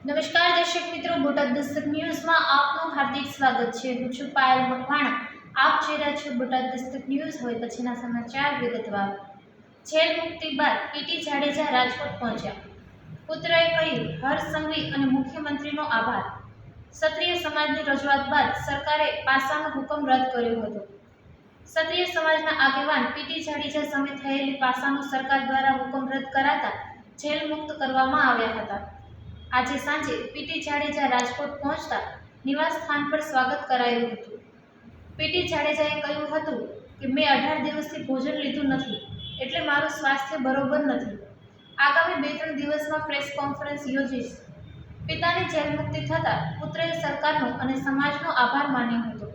નમસ્કાર દર્શક મિત્રો, બોટાદ દસ્તક ન્યૂઝમાં આપનું હાર્દિક સ્વાગત છે. હું છું પાયલ મકવાણા. આપ જોઈ રહ્યા છો બોટાદ દસ્તક ન્યૂઝ. હોય પછીના સમાચાર વિગતવાર. જેલ મુક્તિ બાદ પીટી જાડેજા રાજકોટ પહોંચ્યા. પુત્રએ કહ્યું સંઘવી અને મુખ્યમંત્રીનો આભાર. ક્ષત્રિય સમાજની રજૂઆત બાદ સરકારે પાસાનો હુકમ રદ કર્યો હતો. ક્ષત્રિય સમાજના આગેવાન પીટી જાડેજા સામે થયેલી પાસાનો સરકાર દ્વારા હુકમ રદ કરાતા જેલ મુક્ત કરવામાં આવ્યા હતા. આજે સાંજે પીટી જાડેજા રાજકોટ પહોંચતા નિવાસ સ્થાન પર સ્વાગત કરાયું હતું. પીટી જાડેજાએ કહ્યું હતું કે, મેં અઢાર દિવસથી ભોજન લીધું નથી, એટલે મારું સ્વાસ્થ્ય બરોબર નથી. આગામી બે ત્રણ દિવસમાં પ્રેસ કોન્ફરન્સ યોજીશ. પિતાની જેલમુક્તિ થતાં પુત્રએ સરકારનો અને સમાજનો આભાર માન્યો હતો.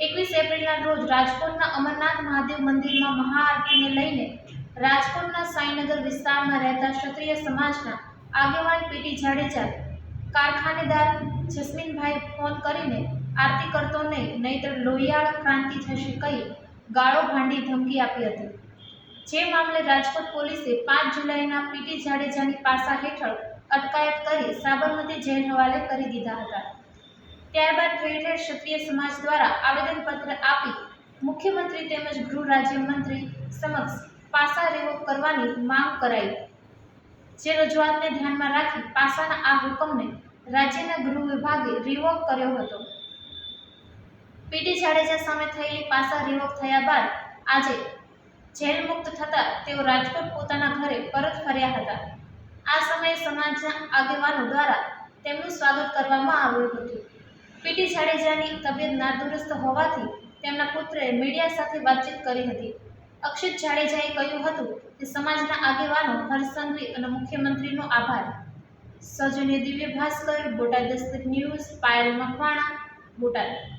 એકવીસ એપ્રિલના રોજ રાજકોટના અમરનાથ મહાદેવ મંદિરમાં મહાઆરતીને લઈને રાજકોટના સાંઈનગર વિસ્તારમાં રહેતા ક્ષત્રિય સમાજના આગેવાન પીટી જાડેજા કારખાનેદાર જસ્મીનભાઈ ફોન કરીને આરતી કરતો નહીં નહીતર લોહિયાળ ક્રાંતિ થશે કહી ગાળો ભાંડી ધમકી આપી હતી. જે મામલે રાજકોટ પોલીસે પાંચ જુલાઈના પીટી જાડેજાની પાસા હેઠળ અટકાયત કરી સાબરમતી જેલ હવાલે કરી દીધા હતા. ત્યારબાદ ઠેર ક્ષત્રિય સમાજ દ્વારા આવેદનપત્ર આપી મુખ્યમંત્રી તેમજ ગૃહ રાજ્યમંત્રી સમક્ષ પાસા રેવો કરવાની માંગ કરાઈ. જે રજૂઆતને ધ્યાનમાં રાખી પાસાના આ હુકમને રાજ્યના ગૃહ વિભાગે રિવોક કર્યો હતો. પીટી જાડેજા સામે થયેલી પાસા રિવોક થયા બાદ આજે જેલ મુક્ત થતાં તેઓ રાજકોટ પોતાના ઘરે પરત ફર્યા હતા. આ સમયે સમાજના આગેવાનો દ્વારા તેમનું સ્વાગત કરવામાં આવ્યું હતું. પીટી જાડેજાની તબિયત નાદુરસ્ત હોવાથી તેમના પુત્રએ મીડિયા સાથે વાતચીત કરી હતી. અક્ષિત જાડેજાએ કહ્યું હતું સમાજના આગેવાનો હર્ષ સંઘવી અને મુખ્યમંત્રીનો આભાર. સજને દિવ્ય ભાસ્કર બોટાદ દસ્તક ન્યૂઝ, પાયલ મકવાણા, બોટાદ.